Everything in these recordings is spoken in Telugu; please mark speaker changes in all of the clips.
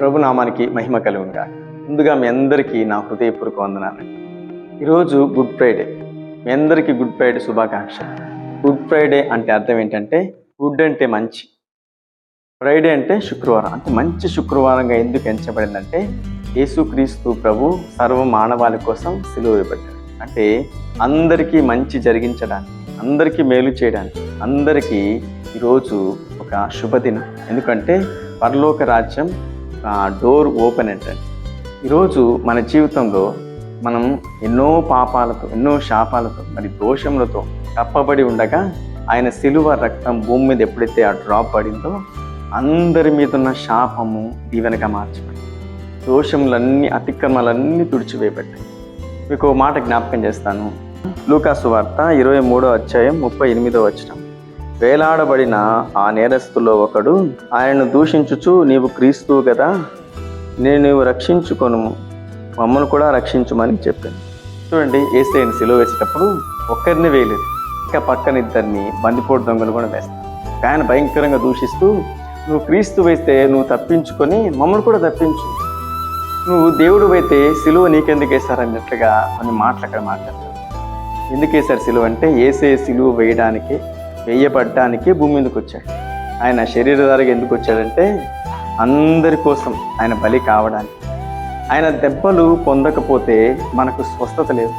Speaker 1: ప్రభునామానికి మహిమ కలుగునుగా ముందుగా మీ అందరికీ నా హృదయపూర్వక వందనాలు. ఈరోజు గుడ్ ఫ్రైడే. మీ అందరికీ గుడ్ ఫ్రైడే శుభాకాంక్ష గుడ్ ఫ్రైడే అంటే అర్థం ఏంటంటే గుడ్ అంటే మంచి. ఫ్రైడే అంటే శుక్రవారం. అంటే మంచి శుక్రవారంగా ఎందుకు ఎంచబడిందంటే యేసుక్రీస్తు ప్రభు సర్వ మానవాళి కోసం సిలువ వేయబడ్డాడు. అంటే అందరికీ మంచి జరిగించడానికి అందరికీ మేలు చేయడానికి అందరికీ ఈరోజు ఒక శుభదినం. ఎందుకంటే పరలోక రాజ్యం డోర్ ఓపెన్ ఏంటంటే ఈరోజు మన జీవితంలో మనం ఎన్నో పాపాలతో ఎన్నో శాపాలతో మరి దోషములతో కప్పబడి ఉండగా ఆయన సిలువ రక్తం భూమి మీద ఎప్పుడైతే ఆ డ్రాప్ పడిందో అందరి మీద ఉన్న శాపము దీవెనగా మార్చబడి దోషములన్నీ అతిక్రమాలన్నీ తుడిచివేయబడ్డాయి. మీకు ఓ మాట జ్ఞాపకం చేస్తాను. లూకాసు వార్త ఇరవై మూడో అధ్యాయం ముప్పై ఎనిమిదో వచ్చిన వేలాడబడిన ఆ నేరస్తులో ఒకడు ఆయనను దూషించుచు నీవు క్రీస్తువు కదా నేను నీవు రక్షించుకొను మమ్మల్ని కూడా రక్షించుమని చెప్పాను. చూడండి ఏసైని సిలువ వేసేటప్పుడు ఒక్కరిని వేయలేదు. ఇంకా పక్కన ఇద్దరిని బందిపోటు దొంగలు కూడా వేస్తాను ఆయన భయంకరంగా దూషిస్తూ నువ్వు క్రీస్తు వేస్తే నువ్వు తప్పించుకొని మమ్మల్ని కూడా తప్పించు. నువ్వు దేవుడు అయితే సిలువ నీకెందుకు వేశారన్నట్లుగా కొన్ని మాటలు అక్కడ మాట్లాడతారు. ఎందుకు వేశారు సిలువ అంటే ఏసే సిలువ వేయడానికి వేయబడ్డానికి భూమి మీదకి వచ్చాడు? ఆయన శరీరధారికి ఎందుకు వచ్చాడంటే అందరి కోసం ఆయన బలి కావడానికి. ఆయన దెబ్బలు పొందకపోతే మనకు స్వస్థత లేదు.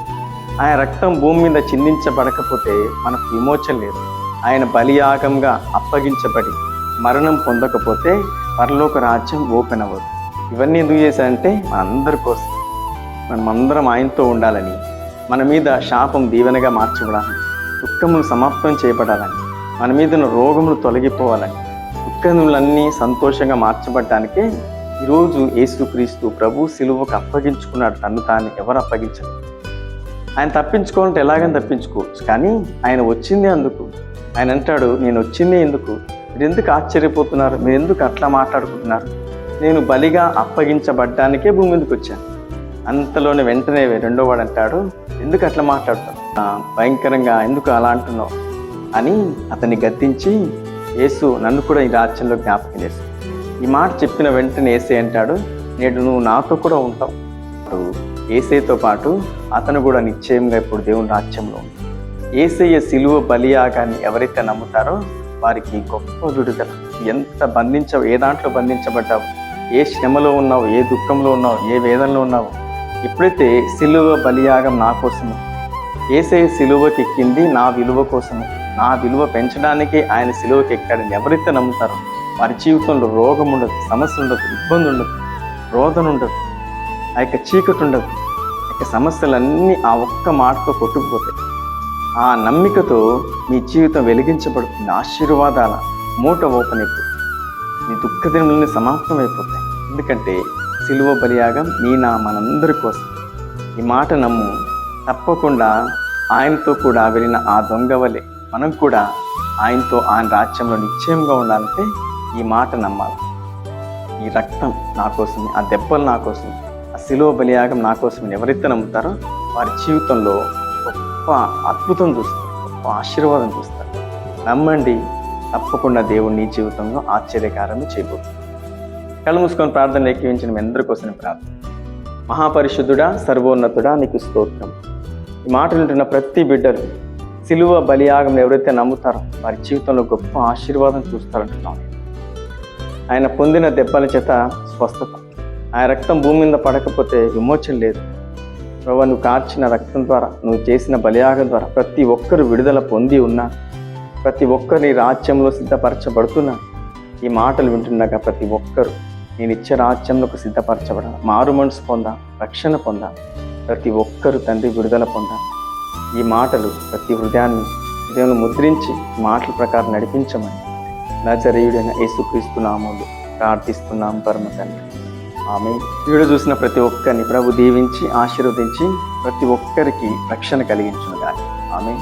Speaker 1: ఆయన రక్తం భూమి మీద చిందించబడకపోతే మనకు విమోచన లేదు. ఆయన బలియాగంగా అప్పగించబడి మరణం పొందకపోతే పరలోక రాజ్యం ఓపెన్ అవ్వదు. ఇవన్నీ ఎందుకు చేశారంటే మనందరి కోసం. మనమందరం ఆయనతో ఉండాలని మన మీద శాపం దీవెనగా మార్చబడాలని. దుఃఖములు సమాప్తం చేయబడాలని మన మీద ఉన్న రోగములు తొలగిపోవాలని దుఃఖములన్నీ సంతోషంగా మార్చబడటానికే ఈరోజు యేసుక్రీస్తు ప్రభు సిలువకు అప్పగించుకున్నాడు తను తాను ఎవరు అప్పగించారు. ఆయన తప్పించుకోవాలంటే ఎలాగని తప్పించుకోవచ్చు కానీ ఆయన వచ్చిందే అందుకు. ఆయన అంటాడు నేను వచ్చిందే ఎందుకు? మీరు ఎందుకు ఆశ్చర్యపోతున్నారు? మీరు ఎందుకు అట్లా మాట్లాడుకుంటున్నారు? నేను బలిగా అప్పగించబడ్డానికే భూమి మీదకి వచ్చాను. అంతలోనే వెంటనే రెండో వాడు అంటాడు ఎందుకు అట్లా మాట్లాడతాను భయంకరంగా ఎందుకు అలా అంటున్నావు? అని అతన్ని గద్దించి యేసు నన్ను కూడా ఈ రాజ్యంలో జ్ఞాపకం చేసి ఈ మాట చెప్పిన వెంటనే ఏసే అంటాడు నేడు నువ్వు నాతో కూడా ఉంటావు. ఏసేతో ఏసైతో పాటు అతను కూడా నిశ్చయంగా ఇప్పుడు దేవుని రాజ్యంలో ఉంది ఏసయ్య సిలువ బలియాగాన్ని ఎవరైతే నమ్ముతారో వారికి గొప్ప విడుదల. ఎంత బంధించ ఏ దాంట్లో బంధించబడ్డావు? ఏ శ్రమలో ఉన్నావు? ఏ దుఃఖంలో ఉన్నావు? ఏ వేదనలో ఉన్నావు? ఎప్పుడైతే సిలువ బలియాగం నా కోసము ఏసై సిలువకి ఎక్కింది నా విలువ కోసము. నా విలువ పెంచడానికి ఆయన సిలువకి ఎక్కాడని ఎవరైతే నమ్ముతారో వారి జీవితంలో రోగం ఉండదు సమస్య ఉండదు ఇబ్బంది ఉండదు రోదన ఉండదు ఆ యొక్క చీకటి ఉండదు ఆ యొక్క సమస్యలన్నీ ఆ ఒక్క మాటతో కొట్టుకుపోతాయి. ఆ నమ్మికతో మీ జీవితం వెలిగించబడుతుంది. ఆశీర్వాదాల మూట ఓపెన్ అయిపోతుంది. మీ దుఃఖ దినములన్నీ సమాప్తం అయిపోతాయి. ఎందుకంటే సిలువ బలియాగం నీ నా మనందరి కోసం. ఈ మాట నమ్ము. తప్పకుండా ఆయనతో కూడా వెళ్ళిన ఆ దొంగవలే మనం కూడా ఆయనతో ఆయన రాజ్యంలో నిశ్చయంగా ఉండాలంటే ఈ మాట నమ్మాలి. ఈ రక్తం నా కోసం ఆ దెబ్బలు నా కోసం ఆ శిలో బలియాగం నా కోసం ఎవరైతే నమ్ముతారో వారి జీవితంలో గొప్ప అద్భుతం చూస్తారు గొప్ప ఆశీర్వాదం చూస్తారు. నమ్మండి తప్పకుండా దేవుడు నీ జీవితంలో ఆశ్చర్యకారం చేయబోతుంది. కళ్ళు మూసుకొని ప్రార్థన లెక్కించిన మీ అందరి కోసం ప్రార్థన. మహాపరిశుద్ధుడా సర్వోన్నతుడా నీకు స్తోత్రం. ఈ మాటలు వింటున్న ప్రతి బిడ్డలు సిలువ బలియాగం ఎవరైతే నమ్ముతారో వారి జీవితంలో గొప్ప ఆశీర్వాదం చూస్తారంటున్నాం. ఆయన పొందిన దెబ్బల చేత స్వస్థత. ఆయన రక్తం భూమి మీద పడకపోతే విమోచన లేదు. ప్రభు నువ్వు కార్చిన రక్తం ద్వారా నువ్వు చేసిన బలియాగం ద్వారా ప్రతి ఒక్కరు విడుదల పొంది ఉన్నా ప్రతి ఒక్కరిని రాజ్యంలో సిద్ధపరచబడుతున్నా ఈ మాటలు వింటున్నాక ప్రతి ఒక్కరు నేను ఇచ్చే రాజ్యంలోకి సిద్ధపరచబడ మారు మనసు పొందా రక్షణ పొందా. ప్రతి ఒక్కరు తండ్రి విడుదల పొందాలి. ఈ మాటలు ప్రతి హృదయాన్ని హృదయంలో ముద్రించి మాటల ప్రకారం నడిపించమని నజరీయుడైన యేసుక్రీస్తు నామములు ప్రార్థిస్తున్నాం పరమ తండ్రి. ఆమె వీడియో చూసిన ప్రతి ఒక్కరిని ప్రభు దీవించి ఆశీర్వదించి ప్రతి ఒక్కరికి రక్షణ కలిగించును కానీ ఆమె